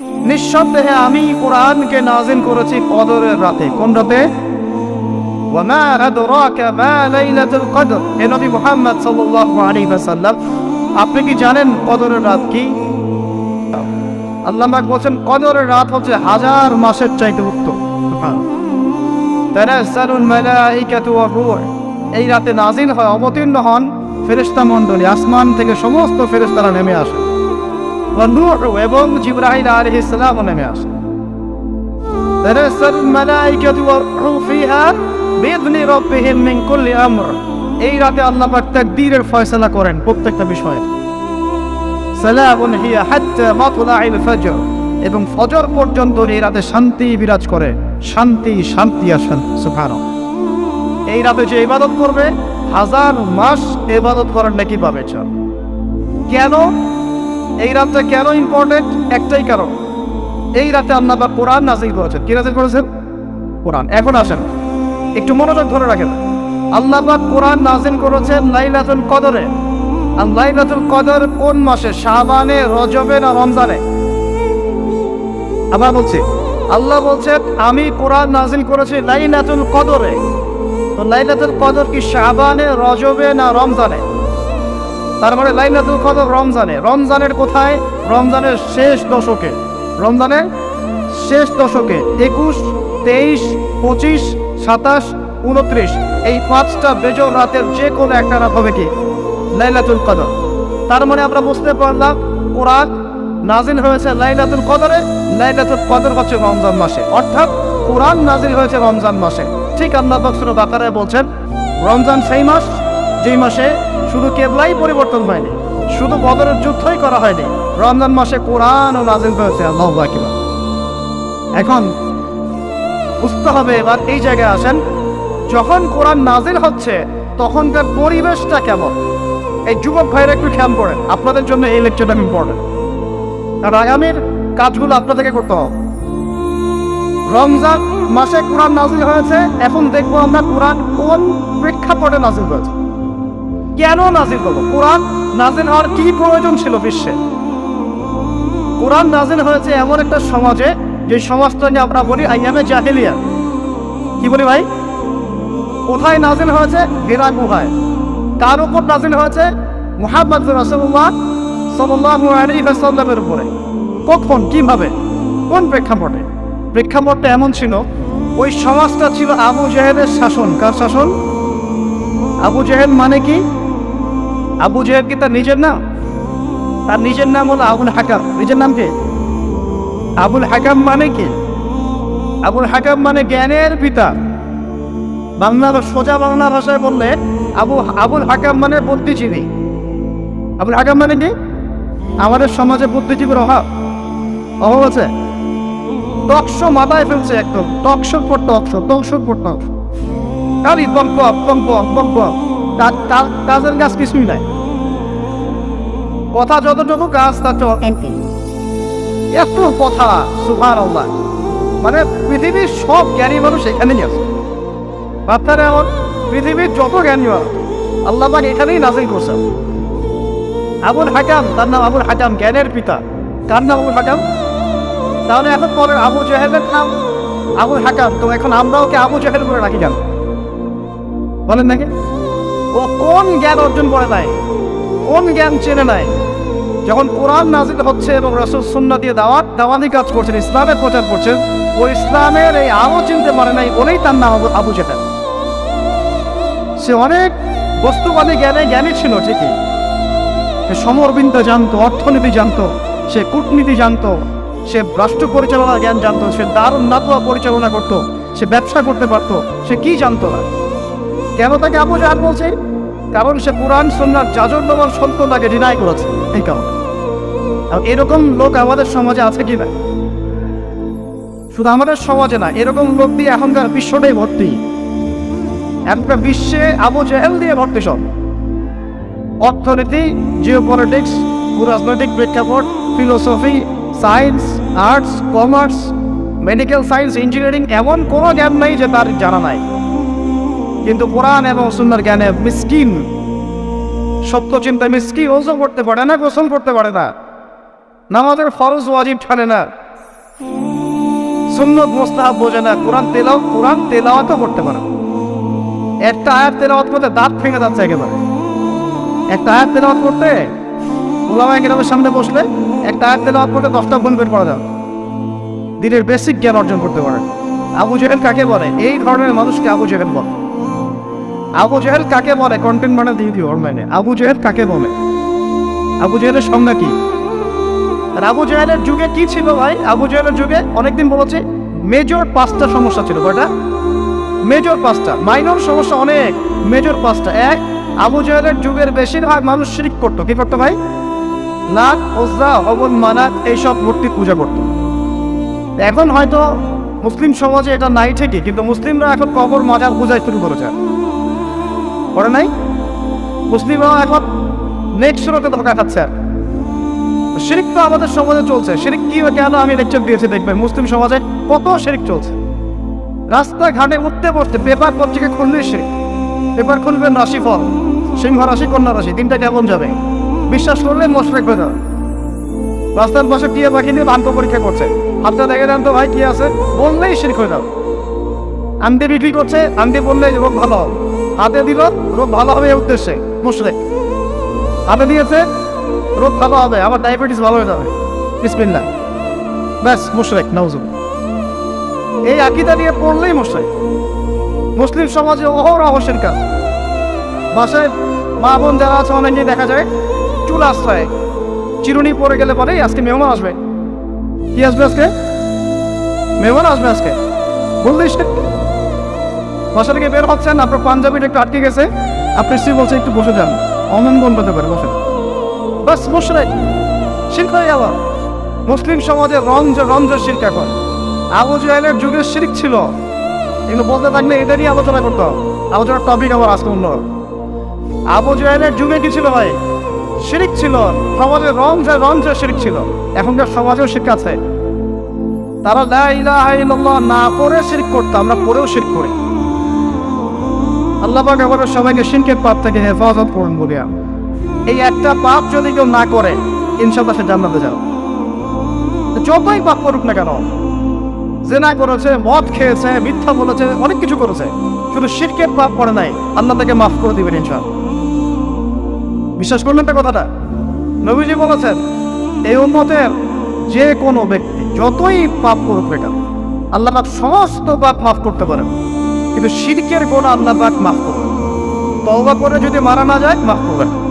নিঃসন্দেহে আমি কোরআনকে নাজিল করেছি কদরের রাতে। কোন রাতে? আপনি কি জানেন কদরের রাত কি? আল্লাহ বলছেন, কদরের রাত হচ্ছে হাজার মাসের চাইতে উত্তম। এই রাতে নাজিল হয়, অবতীর্ণ হন ফেরেশতা মণ্ডলী আসমান থেকে সমস্ত ফেরেশতারা নেমে আসে এবং জিবরাইল আলাইহিস সালামও নেমে আসে। এই রাতে আল্লাহ পাক তাকদীরের ফয়সালা করেন প্রত্যেকটা বিষয়ে। সালামুন হিয়া হাত্তা মাতলাইল ফজর। এবং ফজর পর্যন্ত এই রাতে শান্তি বিরাজ করে। শান্তি শান্তি আর সুবহানাল্লাহ। এই রাতে যে ইবাদত করবে, হাজার মাস ইবাদত করার নাকি পাবে কেন? এই রাতটা কেন ইম্পর্টেন্ট একটাই কারণ। এই রাতে আল্লাহ বা কোরআন নাজিল করেছেন। কি নাজিল করেছেন? কোরআন। এখন আসেন। একটু মনোযোগ ধরে রাখেন। আল্লাহ পাক কোরআন নাজিল করেছেন লাইলাতুল কদরে। আর লাইলাতুল কদর কোন মাসে? শাবানে, রজবে না রমজানে? আবার বলছি, আল্লাহ বলছেন, আমি কোরআন নাজিল করেছি লাইলাতুল কদরে। তো লাইলাতুল কদর কি শাবানে, রজবে না রমজানে? তার মানে লাইলাতুল কদর রমজানে। রমজানের কোথায়? রমজানের শেষ দশকে। রমজানের শেষ দশকে। একুশ, তেইশ, পঁচিশ, সাতাশ, উনত্রিশ। এই পাঁচটা বেজর রাতের যে কোনো একটা রাত হবে কি? লাইলাতুল কদর। তার মানে আমরা বুঝতে পারলাম, কোরআন নাজিল হয়েছে লাইলাতুল কদরে। লাইলাতুল কদর হচ্ছে রমজান মাসে। অর্থাৎ কোরআন নাজিল হয়েছে রমজান মাসে। ঠিক আল্লাহ বকসুর বাকারায় বলছেন, রমজান সেই মাস, যেই মাসে শুধু কেবলাই পরিবর্তন হয়নি, শুধু বদরের যুদ্ধই করা হয়নি। রমজান মাসে কোরআন ও নাজিল হয়েছে, আল্লাহ বাকিবা এখন বুঝতে হবে এবার এই জায়গায় আসেন, যখন কোরআন নাজিল হচ্ছে, তখনকার পরিবেশটা কেমন? এই যুবক ভাইয়ের একটু খেয়াল করেন, আপনাদের জন্য এই লেকচারটা ইম্পর্টেন্ট আর আগামীর কাজগুলো আপনাদেরকে করতে হবে। রমজান মাসে কোরআন নাজিল হয়েছে, এখন দেখব আমরা কোরআন কোন প্রেক্ষাপটে নাজিল হয়েছে। কেন নাজিল হলো? কোরআন নাজিল হওয়ার কি প্রয়োজন ছিল বিশ্বে? কোরআন নাজিল হয়েছে এমন একটা সমাজে, যে সমাজটা নিয়ে আমরা বলি আইয়ামে জাহেলিয়া কি বলি ভাই? কোথায় নাজিল হয়েছে? হেরা গুহায়। কার উপর নাজিল হয়েছে? মুহাম্মদ আলাইহি ওয়াসাল্লামের উপরে। কখন? কীভাবে? কোন প্রেক্ষাপটে? প্রেক্ষাপটটা এমন ছিল, ওই সমাজটা ছিল আবু জাহেদের শাসন। কার শাসন? আবু জাহেদ মানে কি? আবু জাহেল কি তার নিজের নাম? তার নিজের নাম হলো আবুল হাকাম। নিজের নাম কি? আবুল হাকাম মানে কি? আবুল হাকাম মানে জ্ঞানের পিতা। বাংলা সোজা বাংলা ভাষায় বললে আবু, আবুল হাকাম মানে বুদ্ধিজীবী। আবুল হাকাম মানে কি? আমাদের সমাজে বুদ্ধিজীবীর অভাব। অভাব আছে? টকশো মাথায় ফেলছে একদম। টকশোর পর টকশো টকশোর পর টকশো খালি বম্প বম্প বম্প কাজের গাছ কিছুই নাই। কথা যতটুকু কাজ তার। এত কথা সুভার আল্লাহ মানে পৃথিবীর সব জ্ঞানী মানুষ এখানেই আছে। বাচ্চারা এমন পৃথিবীর যত জ্ঞানী মানুষ আল্লাহ এখানেই নাজিল করছেন। আবুল হাকাম তার নাম আবুল হাকাম জ্ঞানের পিতা। কার নাম আবুল হাকাম? তাহলে এখন পরে আবু জাহেলের নাম আবুল হাকাম। তো এখন আমরা ওকে আবু জাহেল করে রাখি কেন বলেন নাকি? ও কোন জ্ঞান অর্জন করে নাই? কোন জ্ঞান চেনে নাই? যখন কোরআন নাজিল হচ্ছে এবং রসুল সুন্না দিয়ে দাওয়াত দাওয়াতি কাজ করছেন, ইসলামের প্রচার করছেন, ও ইসলামের এই আলো চিনতে পারে নাই বলেই তার নাম আবু- জেহেল। সে অনেক বস্তুবাদী জ্ঞানে জ্ঞানী ছিল, ঠিকই। সে সমরবিন্দা জানতো, অর্থনীতি জানতো, সে কূটনীতি জানতো, সে রাষ্ট্র পরিচালনার জ্ঞান জানতো, সে দারুণ নাতুয়া পরিচালনা করতো, সে ব্যবসা করতে পারতো, সে কি জানতো না? কেন তাকে আবু জাহাল বলছে? কারণ সে কোরআন সন্ন্যার জাজন্যমান সত্য তাকে ডিনাই করেছে। এই কারণে। এরকম লোক আমাদের সমাজে আছে কি না? শুধু আমাদের সমাজে না, এরকম লোক দিয়ে এখনকার বিশ্বটাই ভর্তি। এখনকার বিশ্বে আবু জাহেল দিয়ে ভর্তি সব। অর্থনীতি জিও পলিটিক্স রাজনৈতিক প্রেক্ষাপট philosophy science arts commerce medical science engineering এমন কোনো জ্ঞান নাই যে তার জানা নাই। কিন্তু কোরআন এবং সুন্দর জ্ঞানে মিসকিন, সত্য চিন্তা মিসকি ওজো করতে পারে না, গোসল করতে পারে না। নামাজের ফরজ ওয়াজিব ঠানে না। সুন্নত মোস্তাহাব বোঝে না, কোরআন তেলাও কোরআন তেলাওয়াতও করতে পারে একটা আয়াত তেলাওয়াত করতে দাঁত ভেঙে যাচ্ছে একেবারে। একটা আয়াত তেলাওয়াত করতে ওলামায় গ্রামের সামনে বসলে একটা আয়াত তেলাওয়াত করতে দশটা গুণ বের করা যাবে দিনের বেসিক জ্ঞান অর্জন করতে পারে। আবু জেহেল কাকে বলে? এই ধরনের মানুষকে আবু জেহেল বলে। আবু জেহেল কাকে বলে? কন্টেন্ট মানে দিয়ে দিও অনলাইনে আবু জেহেল কাকে বলে? আবু জেহেলের সংজ্ঞা কি? আর আবু জেহেলের যুগে কি ছিল ভাই? আবু জেহেলের যুগে অনেকদিন বলেছে মেজর পাঁচটা সমস্যা ছিল। কয়টা? মেজর পাঁচটা। মাইনর সমস্যা অনেক। মেজর পাঁচটা। এক, আবু জেহেলের যুগের বেশিরভাগ মানুষ শিরিক করতো। কি করতো ভাই? লাখ ওজা অবন মানাত এইসব মূর্তি পূজা করতো। এখন হয়তো মুসলিম সমাজে এটা নাই ঠিকই, কিন্তু মুসলিমরা এখন কবর মাজার পূজায় শুরু করেছে। করে নাই? মুসলিমরা এখন নেক্সট শুরুতে ধোকা খাচ্ছে আর। শিরিক তো আমাদের সমাজে চলছে। শিরিক কি কেন আমি লেকচার দিয়েছি দেখবেন মুসলিম সমাজে কত শিরিক চলছে? রাস্তাঘাটে উঠতে বসতে পেপার পত্রিকা খুললে শিরিক। পেপার খুলবেন রাশিফল সিংহ রাশি, কন্যা রাশি, তিনটা কেমন যাবে? বিশ্বাস করলে মোশরেক হয়ে যাবে রাস্তার পাশে টিয়া পাখি নিয়ে ভাগ্য পরীক্ষা করছে। হাতটা দেখে দেন তো ভাই, কি আছে? বললেই শিরিক হয়ে যাবে। আনতে বিক্রি করছে আনতে বললে রোগ ভালো হবে। হাতে দিল রোগ ভালো হবে এই উদ্দেশ্যে। মুশরেক। হাতে দিয়েছে রোগ ভালো হবে, আমার ডায়াবেটিস ভালো হয়ে যাবে। বিসমিল্লা ব্যাস, মুশরেক নাউজুব এই আকিদা নিয়ে পড়লেই মুশরেক। মুসলিম সমাজে অহরহসের কাজ। বাসায় মা বোন যারা আছে অনেকে দেখা যায়, চুল আশ্রয়। চিরুনি পরে গেলে পরে আজকে মেহমান আসবে। কি আসবে আজকে? মেহমান আসবে আজকে। বললেই সে বাসা থেকে বের হচ্ছেন, আপনার পাঞ্জাবিটা একটু আটকে গেছে। আপনি স্ত্রী বলছে, একটু বসে যান। অমঙ্গল হতে পারে বসে, বাস মুশরেক শিল্প হয়ে মুসলিম সমাজে রঞ্জ রঞ্জ শিল্প এখন। আবু জাহেলের যুগের শিরিক ছিল। এগুলো বলতে থাকলে নিয়ে আলোচনা করতো আলোচনার টপিক আমার আজকে অন্য। আবু জাহেলের যুগে কি ছিল ভাই? শিরিক ছিল। সমাজে রঞ্জে রঞ্জে শিরিক ছিল। এখনকার সমাজেও শিক্ষা আছে। তারা না করে শিরিক করতো, আমরা পরেও শিরিক করি। আল্লাহ পাক আমাদের সবাইকে শিরকের পাপ থেকে হেফাজত করুন বলিয়া। এই একটা পাপ যদি কেউ না করে ইনশাল্লাহ সে জান্নাতে যাও যতই পাপ করুক না কেন, জেনা করেছে, মদ খেয়েছে, মিথ্যা বলেছে, অনেক কিছু করেছে, শুধু শিরকের পাপ করে নাই, আল্লাহ তাকে মাফ করে দিবেন ইনশাল বিশ্বাস করলেন তো কথাটা? নবীজি বলেছেন এই উন্মতের যে কোনো ব্যক্তি যতই পাপ করুক না কেন, আল্লাহ সমস্ত পাপ মাফ করতে পারেন। কিন্তু শিরকের গোনা আল্লাহ পাক মাফ করবেন তওবা করে যদি মারা না যায়, মাফ করবেন।